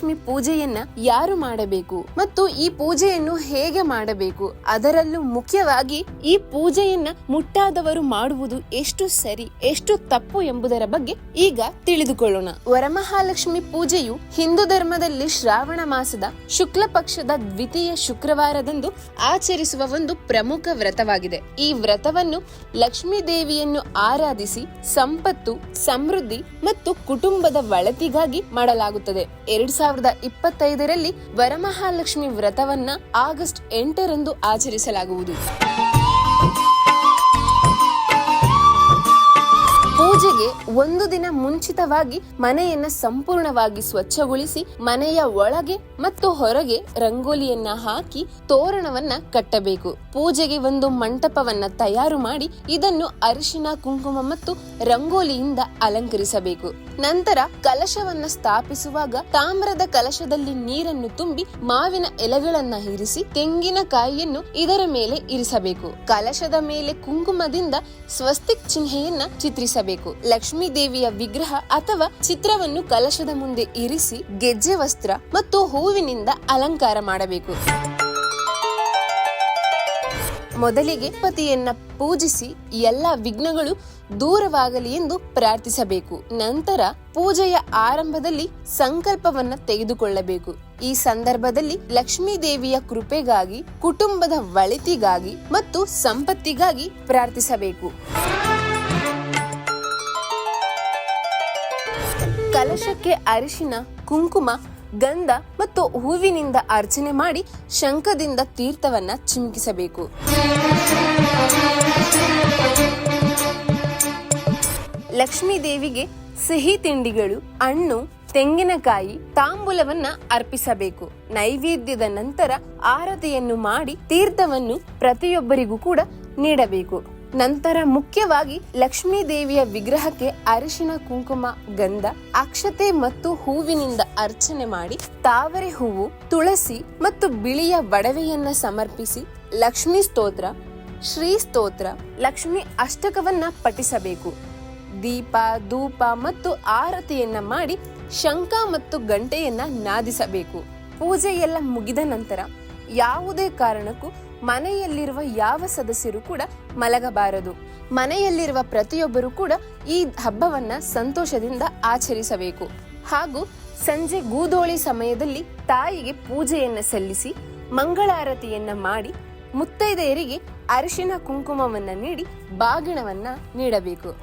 ವರಮಹಾಲಕ್ಷ್ಮಿ ಪೂಜೆಯನ್ನ ಯಾರು ಮಾಡಬೇಕು ಮತ್ತು ಈ ಪೂಜೆಯನ್ನು ಹೇಗೆ ಮಾಡಬೇಕು ಅದರಲ್ಲೂ ಮುಖ್ಯವಾಗಿ ಈ ಪೂಜೆಯನ್ನ ಮುಟ್ಟಾದವರು ಮಾಡುವುದು ಎಷ್ಟು ಸರಿ, ಎಷ್ಟು ತಪ್ಪು ಎಂಬುದರ ಬಗ್ಗೆ ಈಗ ತಿಳಿದುಕೊಳ್ಳೋಣ. ವರಮಹಾಲಕ್ಷ್ಮಿ ಪೂಜೆಯು ಹಿಂದೂ ಧರ್ಮದಲ್ಲಿ ಶ್ರಾವಣ ಮಾಸದ ಶುಕ್ಲ ಪಕ್ಷದ ದ್ವಿತೀಯ ಶುಕ್ರವಾರದಂದು ಆಚರಿಸುವ ಒಂದು ಪ್ರಮುಖ ವ್ರತವಾಗಿದೆ. ಈ ವ್ರತವನ್ನು ಲಕ್ಷ್ಮೀ ದೇವಿಯನ್ನು ಆರಾಧಿಸಿ ಸಂಪತ್ತು, ಸಮೃದ್ಧಿ ಮತ್ತು ಕುಟುಂಬದ ಒಳತಿಗಾಗಿ ಮಾಡಲಾಗುತ್ತದೆ. ಎರಡ್ ಇಪ್ಪತ್ತೈದರಲ್ಲಿ ವರಮಹಾಲಕ್ಷ್ಮಿ ವ್ರತವನ್ನ ಆಗಸ್ಟ್ ಎಂಟರಂದು ಆಚರಿಸಲಾಗುವುದು. ಒಂದು ದಿನ ಮುಂಚಿತವಾಗಿ ಮನೆಯನ್ನ ಸಂಪೂರ್ಣವಾಗಿ ಸ್ವಚ್ಛಗೊಳಿಸಿ ಮನೆಯ ಒಳಗೆ ಮತ್ತು ಹೊರಗೆ ರಂಗೋಲಿಯನ್ನ ಹಾಕಿ ತೋರಣವನ್ನ ಕಟ್ಟಬೇಕು. ಪೂಜೆಗೆ ಒಂದು ಮಂಟಪವನ್ನ ತಯಾರು ಮಾಡಿ ಇದನ್ನು ಅರಿಶಿನ, ಕುಂಕುಮ ಮತ್ತು ರಂಗೋಲಿಯಿಂದ ಅಲಂಕರಿಸಬೇಕು. ನಂತರ ಕಲಶವನ್ನ ಸ್ಥಾಪಿಸುವಾಗ ತಾಮ್ರದ ಕಲಶದಲ್ಲಿ ನೀರನ್ನು ತುಂಬಿ ಮಾವಿನ ಎಲೆಗಳನ್ನ ಇರಿಸಿ ತೆಂಗಿನಕಾಯಿಯನ್ನು ಇದರ ಮೇಲೆ ಇರಿಸಬೇಕು. ಕಲಶದ ಮೇಲೆ ಕುಂಕುಮದಿಂದ ಸ್ವಸ್ತಿಕ್ ಚಿಹ್ನೆಯನ್ನ ಚಿತ್ರಿಸಬೇಕು. ಲಕ್ಷ್ಮೀ ದೇವಿಯ ವಿಗ್ರಹ ಅಥವಾ ಚಿತ್ರವನ್ನು ಕಲಶದ ಮುಂದೆ ಇರಿಸಿ, ಗೆಜ್ಜೆ ವಸ್ತ್ರ ಮತ್ತು ಹೂವಿನಿಂದ ಅಲಂಕಾರ ಮಾಡಬೇಕು. ಮೊದಲಿಗೆ ಪತಿಯನ್ನ ಪೂಜಿಸಿ, ಎಲ್ಲ ವಿಘ್ನಗಳು ದೂರವಾಗಲಿ ಎಂದು ಪ್ರಾರ್ಥಿಸಬೇಕು. ನಂತರ ಪೂಜೆಯ ಆರಂಭದಲ್ಲಿ ಸಂಕಲ್ಪವನ್ನ ತೆಗೆದುಕೊಳ್ಳಬೇಕು. ಈ ಸಂದರ್ಭದಲ್ಲಿ ಲಕ್ಷ್ಮೀ ದೇವಿಯ ಕೃಪೆಗಾಗಿ, ಕುಟುಂಬದ ಒಳಿತಿಗಾಗಿ ಮತ್ತು ಸಂಪತ್ತಿಗಾಗಿ ಪ್ರಾರ್ಥಿಸಬೇಕು. ಕಲಶಕ್ಕೆ ಅರಿಶಿನ, ಕುಂಕುಮ, ಗಂಧ ಮತ್ತು ಹೂವಿನಿಂದ ಅರ್ಚನೆ ಮಾಡಿ ಶಂಖದಿಂದ ತೀರ್ಥವನ್ನ ಚಿಮುಕಿಸಬೇಕು. ಲಕ್ಷ್ಮೀ ದೇವಿಗೆ ಸಿಹಿ ತಿಂಡಿಗಳು, ಹಣ್ಣು, ತೆಂಗಿನಕಾಯಿ, ತಾಂಬೂಲವನ್ನ ಅರ್ಪಿಸಬೇಕು. ನೈವೇದ್ಯದ ನಂತರ ಆರತಿಯನ್ನು ಮಾಡಿ ತೀರ್ಥವನ್ನು ಪ್ರತಿಯೊಬ್ಬರಿಗೂ ಕೂಡ ನೀಡಬೇಕು. ನಂತರ ಮುಖ್ಯವಾಗಿ ಲಕ್ಷ್ಮೀ ದೇವಿಯ ವಿಗ್ರಹಕ್ಕೆ ಅರಿಶಿನ, ಕುಂಕುಮ, ಗಂಧ, ಅಕ್ಷತೆ ಮತ್ತು ಹೂವಿನಿಂದ ಅರ್ಚನೆ ಮಾಡಿ ತಾವರೆ ಹೂವು, ತುಳಸಿ ಮತ್ತು ಬಿಳಿಯ ಒಡವೆಯನ್ನ ಸಮರ್ಪಿಸಿ ಲಕ್ಷ್ಮೀ ಸ್ತೋತ್ರ, ಶ್ರೀ ಸ್ತೋತ್ರ, ಲಕ್ಷ್ಮಿ ಅಷ್ಟಕವನ್ನ ಪಠಿಸಬೇಕು. ದೀಪ, ಧೂಪ ಮತ್ತು ಆರತಿಯನ್ನ ಮಾಡಿ ಶಂಖ ಮತ್ತು ಗಂಟೆಯನ್ನ ನಾದಿಸಬೇಕು. ಪೂಜೆ ಎಲ್ಲ ಮುಗಿದ ನಂತರ ಯಾವುದೇ ಕಾರಣಕ್ಕೂ ಮನೆಯಲ್ಲಿರುವ ಯಾವ ಸದಸ್ಯರು ಕೂಡ ಮಲಗಬಾರದು. ಮನೆಯಲ್ಲಿರುವ ಪ್ರತಿಯೊಬ್ಬರು ಕೂಡ ಈ ಹಬ್ಬವನ್ನ ಸಂತೋಷದಿಂದ ಆಚರಿಸಬೇಕು. ಹಾಗೂ ಸಂಜೆ ಗೂದೋಳಿ ಸಮಯದಲ್ಲಿ ತಾಯಿಗೆ ಪೂಜೆಯನ್ನ ಸಲ್ಲಿಸಿ, ಮಂಗಳಾರತಿಯನ್ನ ಮಾಡಿ, ಮುತ್ತೈದೆಯರಿಗೆ ಅರಿಶಿನ ಕುಂಕುಮವನ್ನ ನೀಡಿ ಬಾಗಿಣವನ್ನ ನೀಡಬೇಕು.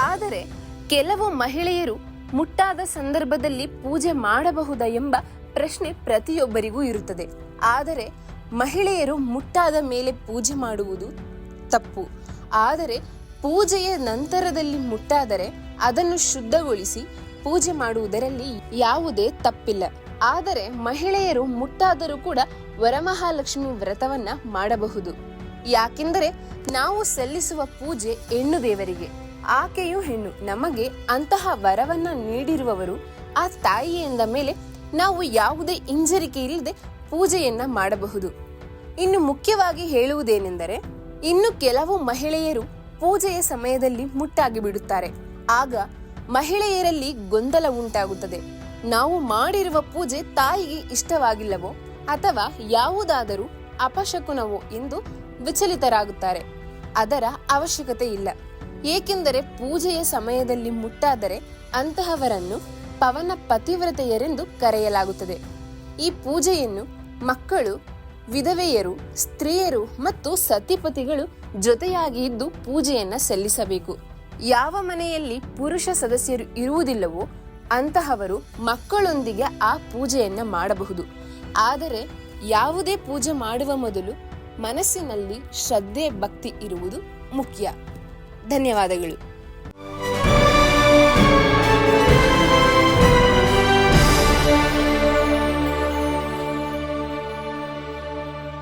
ಆದರೆ ಕೆಲವು ಮಹಿಳೆಯರು ಮುಟ್ಟಾದ ಸಂದರ್ಭದಲ್ಲಿ ಪೂಜೆ ಮಾಡಬಹುದಾ ಎಂಬ ಪ್ರಶ್ನೆ ಪ್ರತಿಯೊಬ್ಬರಿಗೂ ಇರುತ್ತದೆ. ಆದರೆ ಮಹಿಳೆಯರು ಮುಟ್ಟಾದ ಮೇಲೆ ಪೂಜೆ ಮಾಡುವುದು ತಪ್ಪು. ಆದರೆ ಪೂಜೆಯ ನಂತರದಲ್ಲಿ ಮುಟ್ಟಾದರೆ ಅದನ್ನು ಶುದ್ಧಗೊಳಿಸಿ ಪೂಜೆ ಮಾಡುವುದರಲ್ಲಿ ಯಾವುದೇ ತಪ್ಪಿಲ್ಲ. ಆದರೆ ಮಹಿಳೆಯರು ಮುಟ್ಟಾದರೂ ಕೂಡ ವರಮಹಾಲಕ್ಷ್ಮಿ ವ್ರತವನ್ನ ಮಾಡಬಹುದು. ಯಾಕೆಂದರೆ ನಾವು ಸಲ್ಲಿಸುವ ಪೂಜೆ ಹೆಣ್ಣು ದೇವರಿಗೆ. ಆಕೆಯು ಹೆಣ್ಣು. ನಮಗೆ ಅಂತಹ ವರವನ್ನ ನೀಡಿರುವವರು ಆ ತಾಯಿ ಎಂದ ಮೇಲೆ ನಾವು ಯಾವುದೇ ಹಿಂಜರಿಕೆ ಇಲ್ಲದೆ ಪೂಜೆಯನ್ನ ಮಾಡಬಹುದು. ಇನ್ನು ಮುಖ್ಯವಾಗಿ ಹೇಳುವುದೇನೆಂದರೆ, ಇನ್ನು ಕೆಲವು ಮಹಿಳೆಯರು ಪೂಜೆಯ ಸಮಯದಲ್ಲಿ ಮುಟ್ಟಾಗಿ ಬಿಡುತ್ತಾರೆ. ಆಗ ಮಹಿಳೆಯರಲ್ಲಿ ಗೊಂದಲ ಉಂಟಾಗುತ್ತದೆ. ನಾವು ಮಾಡಿರುವ ಪೂಜೆ ತಾಯಿಗೆ ಇಷ್ಟವಾಗಿಲ್ಲವೋ ಅಥವಾ ಯಾವುದಾದರೂ ಅಪಶಕುನವೋ ಎಂದು ವಿಚಲಿತರಾಗುತ್ತಾರೆ. ಅದರ ಅವಶ್ಯಕತೆ ಇಲ್ಲ. ಏಕೆಂದರೆ ಪೂಜೆಯ ಸಮಯದಲ್ಲಿ ಮುಟ್ಟಾದರೆ ಅಂತಹವರನ್ನು ಪವನ ಪತಿವ್ರತೆಯರೆಂದು ಕರೆಯಲಾಗುತ್ತದೆ. ಈ ಪೂಜೆಯನ್ನು ಮಕ್ಕಳು, ವಿಧವೆಯರು, ಸ್ತ್ರೀಯರು ಮತ್ತು ಸತಿಪತಿಗಳು ಜೊತೆಯಾಗಿ ಇದ್ದು ಪೂಜೆಯನ್ನ ಸಲ್ಲಿಸಬೇಕು. ಯಾವ ಮನೆಯಲ್ಲಿ ಪುರುಷ ಸದಸ್ಯರು ಇರುವುದಿಲ್ಲವೋ ಅಂತಹವರು ಮಕ್ಕಳೊಂದಿಗೆ ಆ ಪೂಜೆಯನ್ನ ಮಾಡಬಹುದು. ಆದರೆ ಯಾವುದೇ ಪೂಜೆ ಮಾಡುವ ಮೊದಲು ಮನಸ್ಸಿನಲ್ಲಿ ಶ್ರದ್ಧೆ, ಭಕ್ತಿ ಇರುವುದು ಮುಖ್ಯ. ಧನ್ಯವಾದಗಳು.